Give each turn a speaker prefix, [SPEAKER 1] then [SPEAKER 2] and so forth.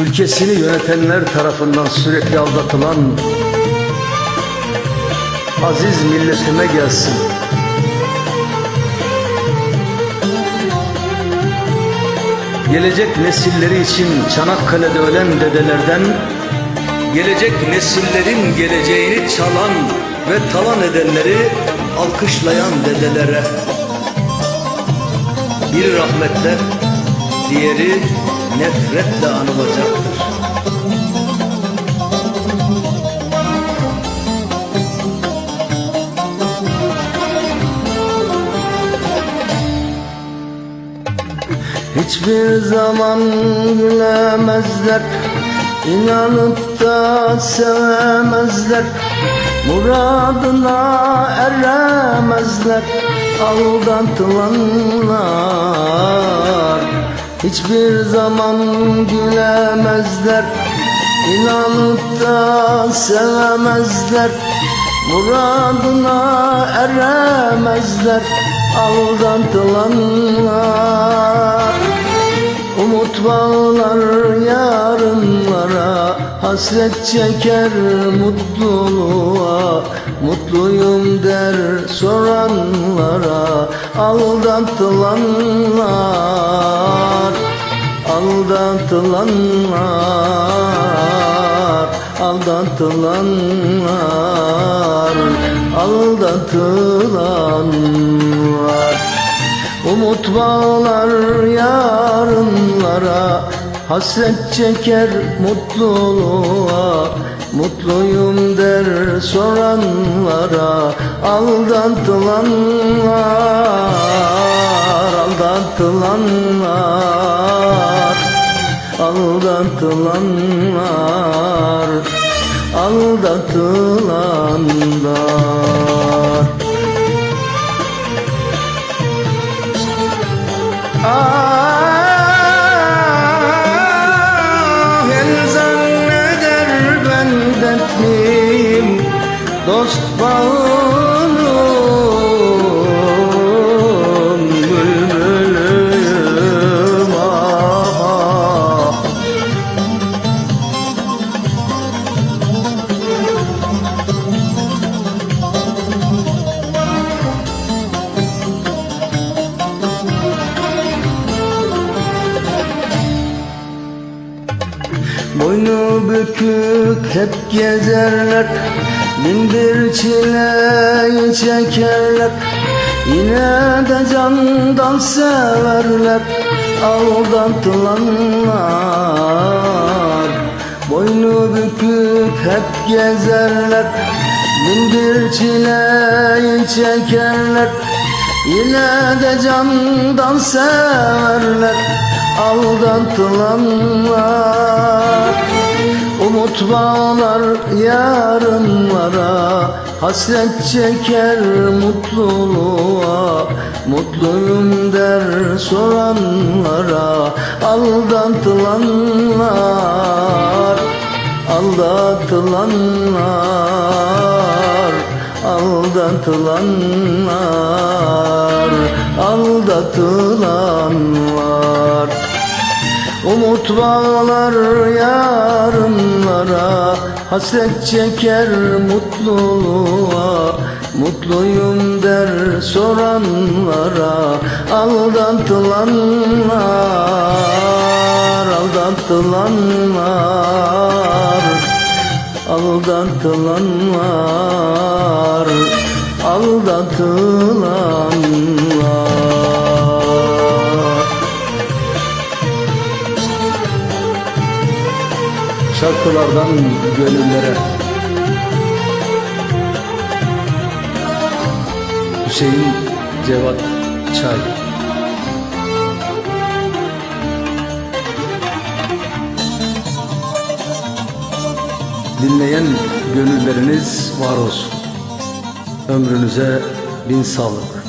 [SPEAKER 1] Ülkesini yönetenler tarafından sürekli aldatılan aziz milletime gelsin. Gelecek nesilleri için Çanakkale'de ölen dedelerden Gelecek nesillerin geleceğini çalan ve talan edenleri alkışlayan dedelere Biri rahmetle, diğeri nefretle anılacaktır. Hiçbir zaman gülemezler İnanıp da sevemezler Muradına eremezler Aldatılanlar Hiçbir zaman gülemezler İnanıp da sevemezler. Muradına eremezler Aldatılanlar Umut bağlar yarınlara Hasret çeker mutluluğa. Mutluyum der soranlara Aldatılanlar Aldatılanlar Aldatılanlar Aldatılanlar Umut bağlar yarınlara Hasret çeker mutluluğa. Mutluyum der soranlara Aldatılanlar Aldatılanlar Aldatılanlar Aldatılanlar el zanneder ben dertliyim Dost bağının Boynu bükük hep gezerler. Bin bir çileyi çekerler. Yine de candan severler. Aldatılanlar Boynu bükük hep gezerler. Bin bir çileyi çekerler. Yine de candan severler. Aldatılanlar Umut bağlar yarınlara Hasret çeker mutluluğa. Mutluyum der soranlara Aldatılanlar Aldatılanlar Aldatılanlar Aldatılanlar Umut bağlar yarınlara Hasret çeker mutluluğa. Mutluyum der soranlara Aldatılanlar Aldatılanlar Aldatılanlar Aldatılanlar Şarkılardan gönüllere. Hüseyin Cevat Çay. Dinleyen gönülleriniz var olsun. Ömrünüze bin sağlık